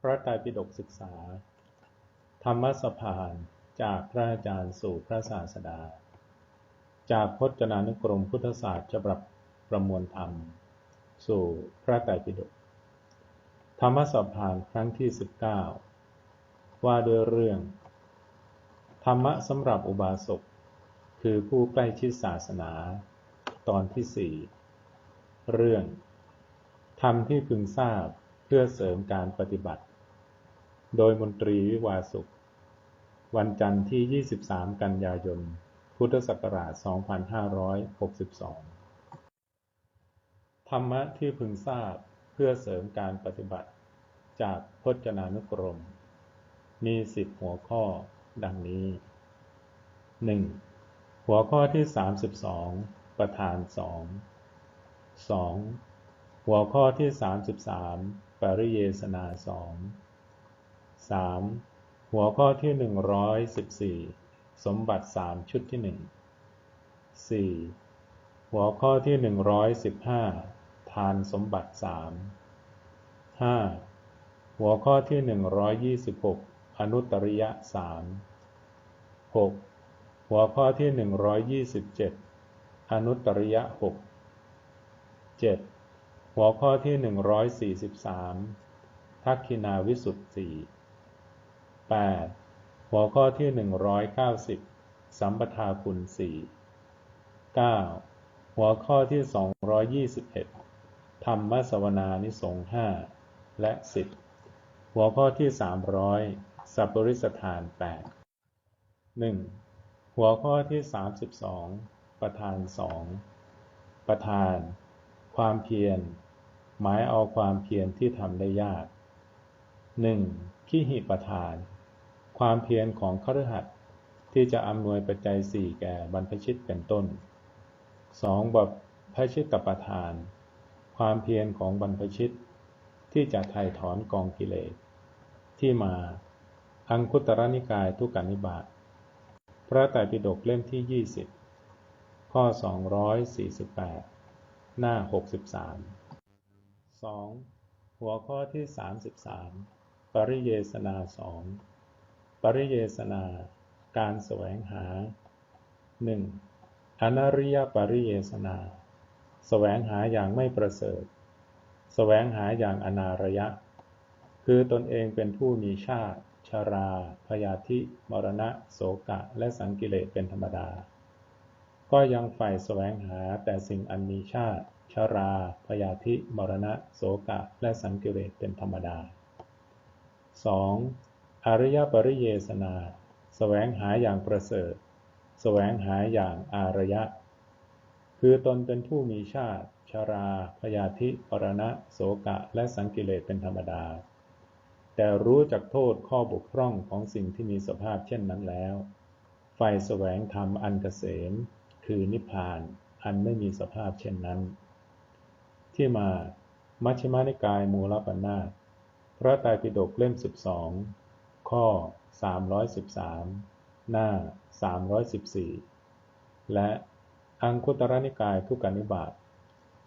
พระไตรปิฎกศึกษา ธรรมสภานจากพระอาจารย์สู่พระศาสดา จากพจนานุกรมพุทธศาสตร์ฉบับประมวลธรรม สู่พระไตรปิฎกธรรมสภานครั้งที่ 19 ว่าด้วยเรื่อง ธรรมะสำหรับอุบาสกคือผู้ใกล้ชิดศาสนา ตอนที่สี่เรื่องธรรมที่พึงทราบ เพื่อเสริมการปฏิบัติ โดยมนตรีวิวาสุข วันจันทร์ที่ 23 กันยายน พุทธศักราช 2562 ธรรมะที่พึงทราบเพื่อเสริมการปฏิบัติ จากพจนานุกรม มีสิบหัวข้อดังนี้ 1. หัวข้อที่ 32 ประธานสอง 2. หัวข้อที่ 33 ปริเยสนาสอง 3. หัวข้อที่ 114 สมบัติสามชุดที่หนึ่ง 4. หัวข้อที่ 115 ทานสมบัติสาม 5. หัวข้อที่ 126 อนุตริยะสาม 6. หัวข้อที่ 127 อนุตริยะหก 7. หัวข้อที่ 143 ทักขินาวิสุทธิ 8. หัวข้อที่ 190 สัมปทาคุณสี่9หัวข้อที่ 221 ธรรมสวนานิสงห้าและ10หัวข้อที่ 300 สัพปริสถาน8 1. หัวข้อที่ 32 ประธานสองประธาน ความเพียร หมายเอาความเพียรที่ทำได้ยาก 1. ขี้หิปทาน ความเพียรของคฤหัสถ์ที่จะอำนวยปัจจัยสี่แก่บรรพชิตเป็นต้น 2. บทพชิตประทาน ความเพียรของบรรพชิต ที่จะไถ่ถอนกองกิเลส ที่มา อังคุตรนิกายทุกกนิบาตพระไตรปิฎกเล่มที่ 20 ข้อ 248 หน้า 63 2. หัวข้อที่ 33 ปริเยสนาสองปริเยสนา การแสวงหา 1. อนาริยปริเยสนาแสวงหาอย่างไม่ประเสริฐแสวงหาอย่างอนารยะ คือตนเองเป็นผู้มีชาติ ชารา พยาธิ มรณะ โสกะ และสังกิเลสเป็นธรรมดา ก็ยังใฝ่แสวงหาแต่สิ่งอันมีชาติ ชรา พยาธิ มรณะ โสกะ และสังกิเลสเป็นธรรมดา 2. อริยปริเยสนาสแสวงหาอย่างประเสริฐสแสวงหาอย่างอารยะ คือตนเป็นผู้มีชาติ ชรา พยาธิ มรณะ โสกะ และสังกิเลสเป็นธรรมดา แต่รู้จักโทษข้อบกพร่องของสิ่งที่มีสภาพเช่นนั้นแล้ว ไฟแสวงธรรมอันเกษม คือนิพพานอันไม่มีสภาพเช่นนั้น ที่มา มัชฌิมานิกายมูลปัญนาตพระไตรปิฎกเล่มสิบสองข้อสามร้อยสิบสามหน้าสามร้อยสิบสี่และอังคุตรนิกายทุกกนิบาต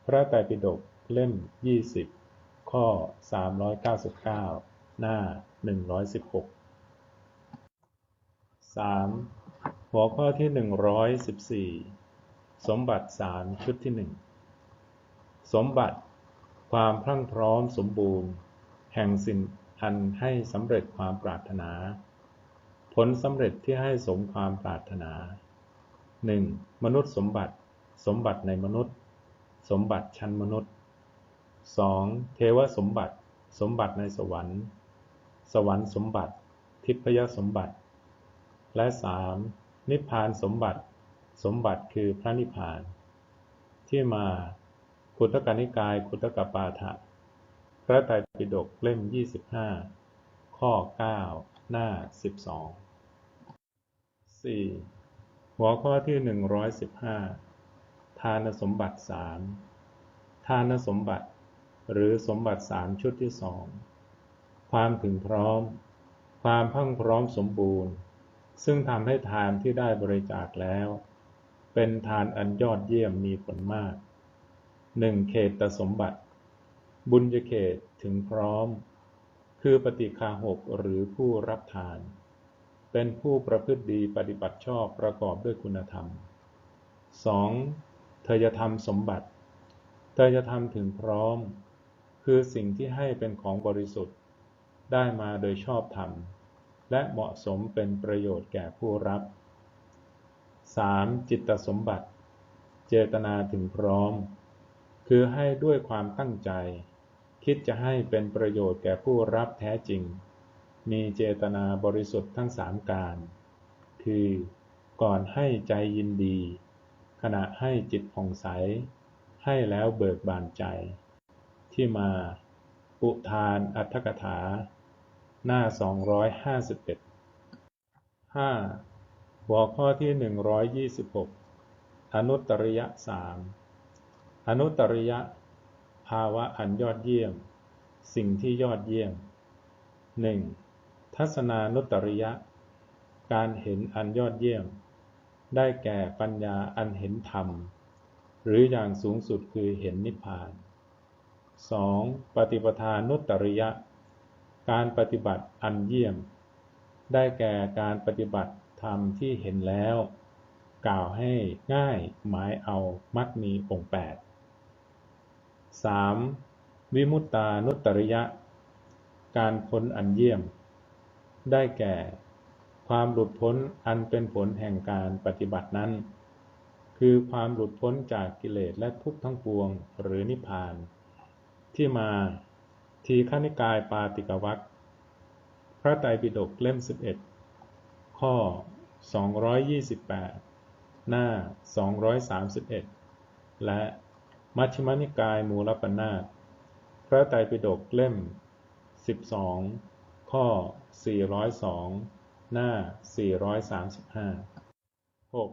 พระไตรปิฎกเล่มยี่สิบข้อสามร้อยเก้าสิบเก้าหน้าหนึ่งร้อยสิบหกสามหัวข้อที่หนึ่งร้อยสิบสี่สมบัติสามชุดที่หนึ่ง สมบัติ ความพรั่งพร้อมสมบูรณ์ แห่งสิ่งอันให้สำเร็จความปรารถนา ผลสำเร็จที่ให้สมความปรารถนาหนึ่งมนุษย์สมบัติ สมบัติในมนุษย์ สมบัติชั้นมนุษย์สองเทวสมบัติ สมบัติในสวรรค์ สวรรค์สมบัติ ทิพยสมบัติ และสามนิพพานสมบัติ สมบัติคือพระนิพพาน ที่มา คุตกานิกายคุตกปาฐะพระไตรปิฎกเล่ม 25 ข้อ 9 หน้า 12 4. หัวข้อที่ 115 ทานสมบัติสามทานสมบัติ หรือสมบัติสามชุดที่สองความถึงพร้อม ความพังพร้อมสมบูรณ์ ซึ่งทำให้ทานที่ได้บริจาคแล้ว เป็นทานอันยอดเยี่ยมมีผลมาก หนึ่งเขตสมบัติ บุญญเขตถึงพร้อม คือปฏิคาหกหรือผู้รับทาน เป็นผู้ประพฤติดีปฏิบัติชอบประกอบด้วยคุณธรรม 2. เธอจะทำสมบัติ เธอจะทำถึงพร้อม คือสิ่งที่ให้เป็นของบริสุทธิ์ ได้มาโดยชอบธรรม และเหมาะสมเป็นประโยชน์แก่ผู้รับ 3. จิตตสมบัติ เจตนาถึงพร้อม คือให้ด้วยความตั้งใจ คิดจะให้เป็นประโยชน์แก่ผู้รับแท้จริง มีเจตนาบริสุทธิ์ทั้งสามการ คือ ก่อนให้ใจยินดี ขณะให้จิตผ่องใส ให้แล้วเบิกบานใจ ที่มา อุทานอัตถกถา หน้า 251 5. หัวข้อที่ 126 อนุตตริยสาม อนุตริยะภาวะอันยอดเยี่ยม สิ่งที่ยอดเยี่ยม 1. ทัศนานุตริยะ การเห็นอันยอดเยี่ยม ได้แก่ปัญญาอันเห็นธรรม หรืออย่างสูงสุดคือเห็นนิพพาน 2. ปฏิปทานุตตริยะ การปฏิบัติอันเยี่ยม ได้แก่การปฏิบัติธรรมที่เห็นแล้ว กล่าวให้ง่ายหมายเอามักมีองค์แปด 3. วิมุตตานุตตริยะ การพ้นอันเยี่ยม ได้แก่ ความหลุดพ้นอันเป็นผลแห่งการปฏิบัตินั้น คือความหลุดพ้นจากกิเลสและทุกข์ทั้งปวงหรือนิพพาน ที่มาทีฆนิกายปาติกวัคพระไตรปิฎกเล่ม 11 ข้อ 228 หน้า 231 และ มัชฌิมนิกายมูลปัญนาตพระไตรปิฎกเล่ม 12 ข้อ 402 หน้า 435 6.